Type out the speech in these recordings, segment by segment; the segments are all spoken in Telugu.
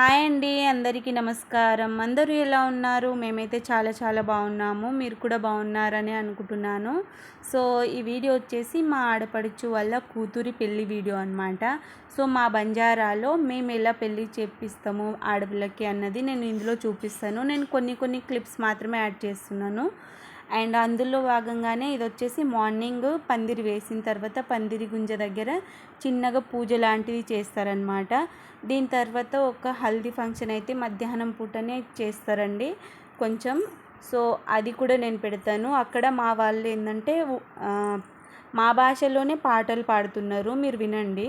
హాయ్ అండి అందరికీ నమస్కారం. అందరూ ఎలా ఉన్నారు? మేమైతే చాలా చాలా బాగున్నాము. మీరు కూడా బాగున్నారని అనుకుంటున్నాను. సో ఈ వీడియో వచ్చేసి మా ఆడపడుచు వల్ల కూతురి పెళ్ళి వీడియో అనమాట సో మా బంజారాలో మేము ఎలా పెళ్ళి చేపిస్తాము ఆడపిల్లకి అన్నది నేను ఇందులో చూపిస్తాను. నేను కొన్ని కొన్ని క్లిప్స్ మాత్రమే యాడ్ చేస్తున్నాను. అండ్ అందులో భాగంగానే ఇది వచ్చేసి మార్నింగ్ పందిరి వేసిన తర్వాత పందిరి గుంజ దగ్గర చిన్నగా పూజ లాంటిది చేస్తారనమాట దీని తర్వాత ఒక హల్దీ ఫంక్షన్ అయితే మధ్యాహ్నం పూటనే చేస్తారండి కొంచెం. సో అది కూడా నేను పెడతాను. అక్కడ మా వాళ్ళు ఏంటంటే మా భాషలోనే పాటలు పాడుతున్నారు. మీరు వినండి.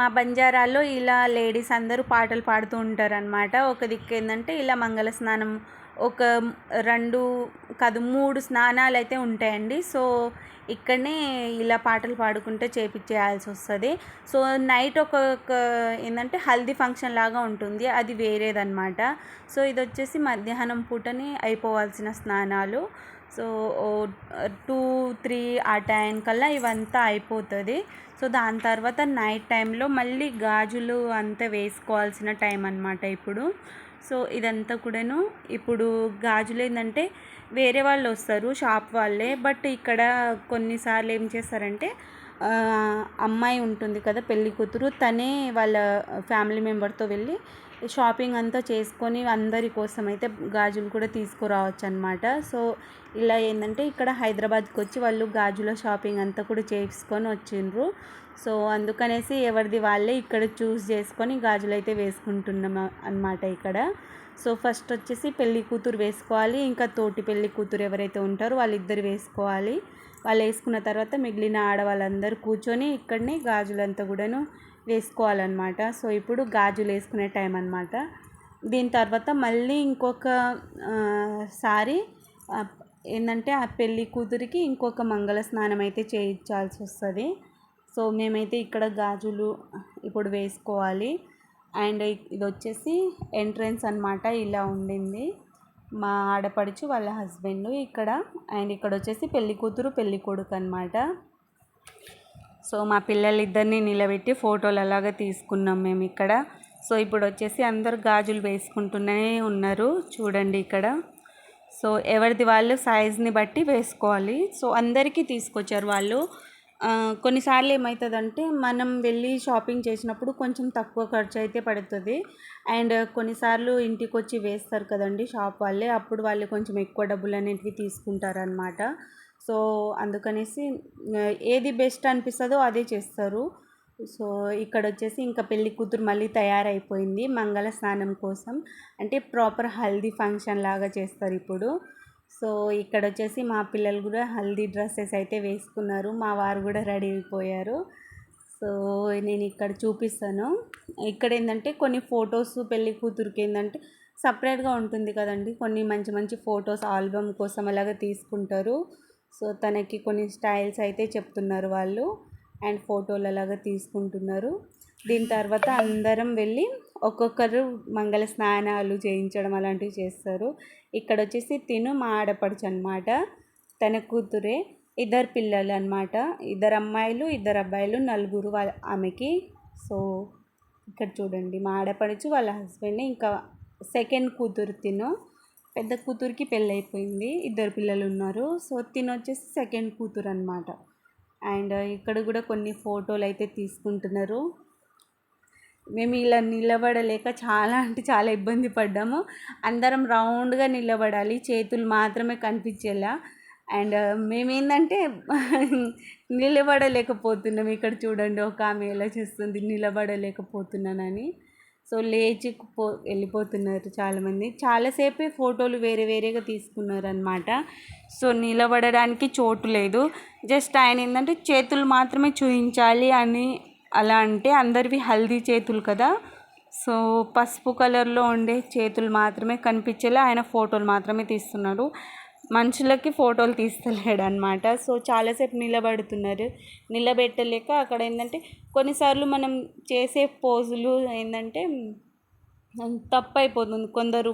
మా బంజారాలో ఇలా లేడీస్ అందరూ పాటలు పాడుతూ ఉంటారనమాట ఒక దిక్కు ఏంటంటే ఇలా మంగళ స్నానం ఒక రెండు కాదు మూడు స్నానాలు అయితే ఉంటాయండి. సో ఇక్కడనే ఇలా పాటలు పాడుకుంటే చేపించేయాల్సి వస్తుంది. సో నైట్ ఒక ఏంటంటే హల్దీ ఫంక్షన్ లాగా ఉంటుంది. అది వేరేదన్నమాట. సో ఇది వచ్చేసి మధ్యాహ్నం పూటని అయిపోవాల్సిన స్నానాలు. సో టూ త్రీ ఆ టైం కల్లా ఇవంతా అయిపోతుంది. సో దాని తర్వాత నైట్ టైంలో మళ్ళీ గాజులు అంతా వేసుకోవాల్సిన టైం అనమాట ఇప్పుడు. సో ఇదంతా కూడాను ఇప్పుడు గాజులు ఏంటంటే వేరే వాళ్ళు వస్తారు షాప్ వాళ్ళే. బట్ ఇక్కడ కొన్నిసార్లు ఏం చేస్తారంటే అమ్మాయి ఉంటుంది కదా పెళ్ళి కూతురు తనే వాళ్ళ ఫ్యామిలీ మెంబర్తో వెళ్ళి షాపింగ్ అంతా చేసుకొని అందరి కోసం అయితే గాజులు కూడా తీసుకురావచ్చు అనమాట సో ఇలా ఏంటంటే ఇక్కడ హైదరాబాద్కి వచ్చి వాళ్ళు గాజుల షాపింగ్ అంతా కూడా చేసుకొని వచ్చిండ్రు. సో అందుకనేసి ఎవరిది వాళ్ళే ఇక్కడ చూస్ చేసుకొని గాజులు అయితే వేసుకుంటున్నాం అనమాట ఇక్కడ. సో ఫస్ట్ వచ్చేసి పెళ్ళి కూతురు వేసుకోవాలి ఇంకా తోటి పెళ్ళి కూతురు ఎవరైతే ఉంటారో వాళ్ళిద్దరు వేసుకోవాలి. వాళ్ళు వేసుకున్న తర్వాత మిగిలిన ఆడవాళ్ళందరూ కూర్చొని ఇక్కడనే గాజులంతా కూడాను వేసుకోవాలన్నమాట. సో ఇప్పుడు గాజులు వేసుకునే టైం అనమాట దీని తర్వాత మళ్ళీ ఇంకొక సారి ఏంటంటే ఆ పెళ్ళి కూతురికి ఇంకొక మంగళ స్నానం అయితే చేయించాల్సి వస్తుంది. సో మేమైతే ఇక్కడ గాజులు ఇప్పుడు వేసుకోవాలి. అండ్ ఇది వచ్చేసి ఎంట్రన్స్ అనమాట ఇలా ఉండింది. మా ఆడపడుచు వాళ్ళ హస్బెండ్ ఇక్కడ. అండ్ ఇక్కడ వచ్చేసి పెళ్ళి కూతురు పెళ్ళి కొడుకు అనమాట సో మా పిల్లలిద్దరిని నిలబెట్టి ఫోటోలు అలాగా తీసుకున్నాం మేము ఇక్కడ. సో ఇప్పుడు వచ్చేసి అందరు గాజులు వేసుకుంటూనే ఉన్నారు చూడండి ఇక్కడ. సో ఎవరిది వాళ్ళు సైజ్ని బట్టి వేసుకోవాలి. సో అందరికీ తీసుకొచ్చారు వాళ్ళు. కొన్నిసార్లు ఏమవుతుందంటే మనం వెళ్ళి షాపింగ్ చేసినప్పుడు కొంచెం తక్కువ ఖర్చు అయితే పడుతుంది. అండ్ కొన్నిసార్లు ఇంటికి వచ్చి వేస్తారు కదండి షాప్ వాళ్ళే. అప్పుడు వాళ్ళు కొంచెం ఎక్కువ డబ్బులు అనేటివి తీసుకుంటారనమాట సో అందుకనేసి ఏది బెస్ట్ అనిపిస్తుందో అదే చేస్తారు. సో ఇక్కడ వచ్చేసి ఇంకా పెళ్ళి కూతురు మళ్ళీ తయారైపోయింది మంగళ స్నానం కోసం. అంటే ప్రాపర్ హల్దీ ఫంక్షన్ లాగా చేస్తారు ఇప్పుడు. సో ఇక్కడ వచ్చేసి మా పిల్లలు కూడా హల్దీ డ్రెస్సెస్ అయితే వేసుకున్నారు. మా వారు కూడా రెడీ అయిపోయారు. సో నేను ఇక్కడ చూపిస్తాను. ఇక్కడ ఏంటంటే కొన్ని ఫొటోస్ పెళ్ళి కూతురికి ఏంటంటే సపరేట్గా ఉంటుంది కదండి. కొన్ని మంచి మంచి ఫొటోస్ ఆల్బమ్ కోసం అలాగా తీసుకుంటారు. సో తనకి కొన్ని స్టైల్స్ అయితే చెప్తున్నారు వాళ్ళు అండ్ ఫోటోలలాగా తీసుకుంటున్నారు. దీని తర్వాత అందరం వెళ్ళి ఒక్కొక్కరు మంగళ స్నానాలు చేయించడం అలాంటివి చేస్తారు. ఇక్కడ వచ్చేసి తిను మా ఆడపడుచు అనమాట తన కూతురే ఇద్దరు పిల్లలు అనమాట ఇద్దరు అమ్మాయిలు ఇద్దరు అబ్బాయిలు నలుగురు వాళ్ళ ఆమెకి. సో ఇక్కడ చూడండి మా ఆడపడుచు వాళ్ళ హస్బెండ్ ఇంకా సెకండ్ కూతురు తిను. పెద్ద కూతురికి పెళ్ళి అయిపోయింది ఇద్దరు పిల్లలు ఉన్నారు సో తిను వచ్చేసి సెకండ్ కూతురు అనమాట అండ్ ఇక్కడ కూడా కొన్ని ఫోటోలు అయితే తీసుకుంటున్నారు. మేము ఇలా నిలబడలేక చాలా అంటే చాలా ఇబ్బంది పడ్డాము. అందరం రౌండ్గా నిలబడాలి. చేతులు మాత్రమే కనిపించేలా. అండ్ మేమేందంటే నిలబడలేకపోతున్నాం. ఇక్కడ చూడండి ఒక ఆమె ఎలా చేస్తుంది? నిలబడలేకపోతున్నానని. సో లేచి పో వెళ్ళిపోతున్నారు చాలామంది. చాలాసేపే ఫోటోలు వేరే వేరేగా తీసుకున్నారు అనమాట సో నిలబడడానికి చోటు లేదు. జస్ట్ ఆయన ఏంటంటే చేతులు మాత్రమే చూపించాలి అని అలా అంటే అందరివి హల్దీ చేతులు కదా. సో పసుపు కలర్లో ఉండే చేతులు మాత్రమే కనిపించేలా ఆయన ఫోటోలు మాత్రమే తీస్తున్నారు. మనుషులకి ఫోటోలు తీస్తలేడు అనమాట సో చాలాసేపు నిలబడుతున్నారు. నిలబెట్టలేక అక్కడ ఏంటంటే కొన్నిసార్లు మనం చేసే పోజులు ఏంటంటే తప్పు అయిపోతుంది కొందరు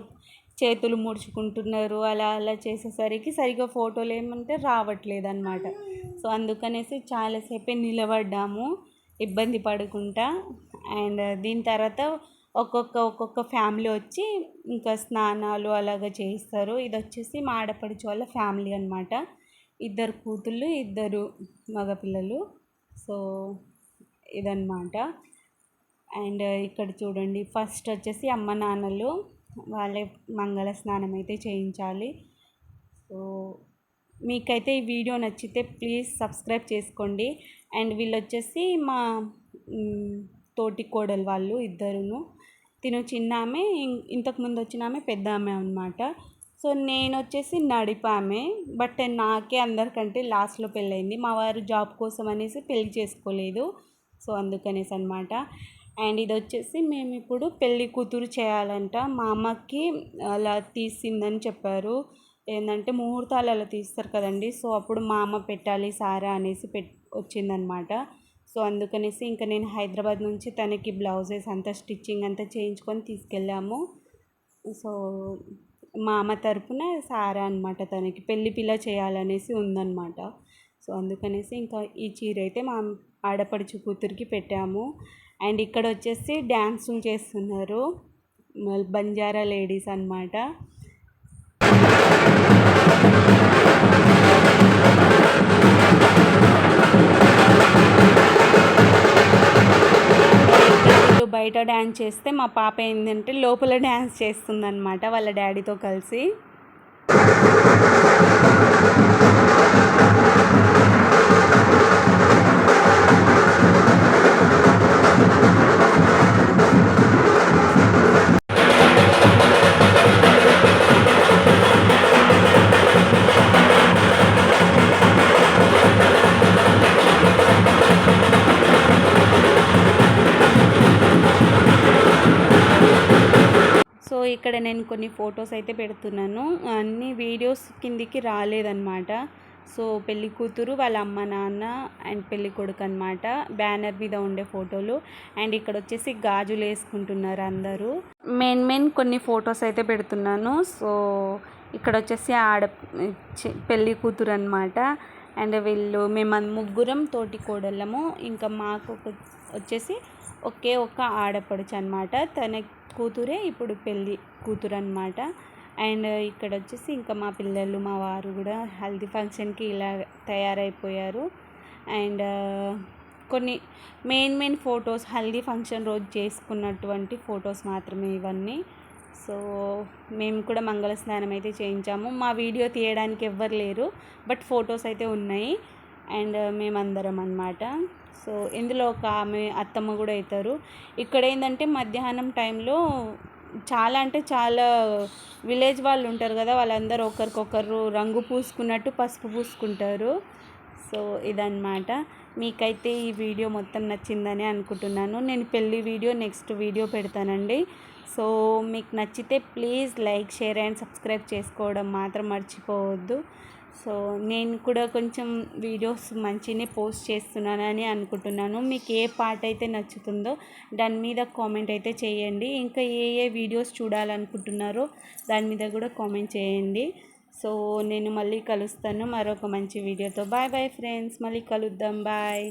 చేతులు ముడుచుకుంటున్నారు అలా అలా చేసేసరికి సరిగ్గా ఫోటోలు ఏమంటే రావట్లేదు అనమాట సో అందుకనేసి చాలాసేపే నిలబడ్డాము. ఇబ్బంది పడకుండా అండ్ దీని తర్వాత ఒక్కొక్క ఒక్కొక్క ఫ్యామిలీ వచ్చి ఇంకా స్నానాలు అలాగ చేయిస్తారు. ఇది వచ్చేసి మా ఆడపడుచు వాళ్ళ ఫ్యామిలీ అనమాట ఇద్దరు కూతుళ్ళు ఇద్దరు మగపిల్లలు. సో ఇదన్నమాట. అండ్ ఇక్కడ చూడండి ఫస్ట్ వచ్చేసి అమ్మ నాన్నలు వాళ్ళే మంగళ స్నానం అయితే చేయించాలి. సో మీకైతే ఈ వీడియో నచ్చితే ప్లీజ్ సబ్స్క్రైబ్ చేసుకోండి. అండ్ వీళ్ళు వచ్చేసి మా తోటి కోడలు వాళ్ళు ఇద్దరును తిను చిన్న ఆమె ఇంతకుముందు వచ్చిన ఆమె పెద్ద ఆమె అనమాట సో నేను వచ్చేసి నడిపామె బట్ నాకే అందరికంటే లాస్ట్లో పెళ్ళయింది. మా వారు జాబ్ కోసం అనేసి పెళ్ళి చేసుకోలేదు. సో అందుకనేసి అనమాట అండ్ ఇది వచ్చేసి మేము ఇప్పుడు పెళ్ళి కూతురు చేయాలంట. మా అమ్మకి అలా తీసిందని చెప్పారు. ఏంటంటే ముహూర్తాలు అలా తీస్తారు కదండి. సో అప్పుడు మా అమ్మ పెట్టాలి సారా అనేసి పెట్ వచ్చిందనమాట సో అందుకనేసి ఇంకా నేను హైదరాబాద్ నుంచి తనకి బ్లౌజెస్ అంతా స్టిచ్చింగ్ అంతా చేయించుకొని తీసుకెళ్ళాము. సో మా అమ్మ తరపున సారా అనమాట తనకి. పెళ్ళి పిల్ల చేయాలనేసి ఉందన్నమాట. సో అందుకనేసి ఇంకా ఈ చీర అయితే మా ఆడపడుచు కూతురికి పెట్టాము. అండ్ ఇక్కడ వచ్చేసి డ్యాన్సులు చేస్తున్నారు. బంజారా లేడీస్ అనమాట బయట డ్యాన్స్ చేస్తే మా పాప ఏంటంటే లోపల డ్యాన్స్ చేస్తుందన్నమాట వాళ్ళ డాడీతో కలిసి. ఇక్కడ నేను కొన్ని ఫొటోస్ అయితే పెడుతున్నాను. అన్ని వీడియోస్ కిందికి రాలేదన్నమాట. సో పెళ్ళి కూతురు వాళ్ళ అమ్మ నాన్న అండ్ పెళ్ళి కొడుకు అనమాట బ్యానర్ మీద ఉండే ఫోటోలు. అండ్ ఇక్కడ వచ్చేసి గాజులు వేసుకుంటున్నారు అందరూ. మెయిన్ మెయిన్ కొన్ని ఫొటోస్ అయితే పెడుతున్నాను. సో ఇక్కడ వచ్చేసి ఆడ పెళ్ళి కూతురు అనమాట అండ్ వీళ్ళు మేము ముగ్గురం తోటి కోడళ్ళము. ఇంకా మాకు వచ్చేసి ఒకే ఒక్క ఆడపడుచు అనమాట తన కూతురే ఇప్పుడు పెళ్ళి కూతురు అనమాట అండ్ ఇక్కడ వచ్చేసి ఇంకా మా పిల్లలు మా వారు కూడా హల్దీ ఫంక్షన్కి ఇలా తయారైపోయారు. అండ్ కొన్ని main main photos haldi function రోజు చేసుకున్నటువంటి ఫొటోస్ మాత్రమే ఇవన్నీ. సో మేము కూడా మంగళ స్నానం అయితే చేయించాము. మా వీడియో తీయడానికి ఎవ్వరు లేరు బట్ ఫొటోస్ అయితే ఉన్నాయి. అండ్ మేమందరం అనమాట సో ఇందులో ఒక ఆమె అత్తమ్మ కూడా అవుతారు. ఇక్కడ ఏంటంటే మధ్యాహ్నం టైంలో చాలా అంటే చాలా విలేజ్ వాళ్ళు ఉంటారు కదా వాళ్ళందరూ ఒకరికొకరు రంగు పూసుకున్నట్టు పసుపు పూసుకుంటారు. సో ఇదన్నమాట. మీకైతే ఈ వీడియో మొత్తం నచ్చిందని అనుకుంటున్నాను. నేను పెళ్ళి వీడియో నెక్స్ట్ వీడియో పెడతానండి. సో మీకు నచ్చితే please like share and subscribe చేసుకోవడం మాత్రం మర్చిపోవద్దు. సో నేను కూడా కొంచెం వీడియోస్ మంచినే పోస్ట్ చేస్తున్నానని అనుకుంటున్నాను. మీకు ఏ పార్ట్ అయితే నచ్చుతుందో దాని మీద కామెంట్ అయితే చేయండి. ఇంకా ఏ ఏ వీడియోస్ చూడాలనుకుంటున్నారో దాని మీద కూడా కామెంట్ చేయండి. సో నేను మళ్ళీ కలుస్తాను మరొక మంచి వీడియోతో. Bye bye friends. మళ్ళీ కలుద్దాం. బాయ్.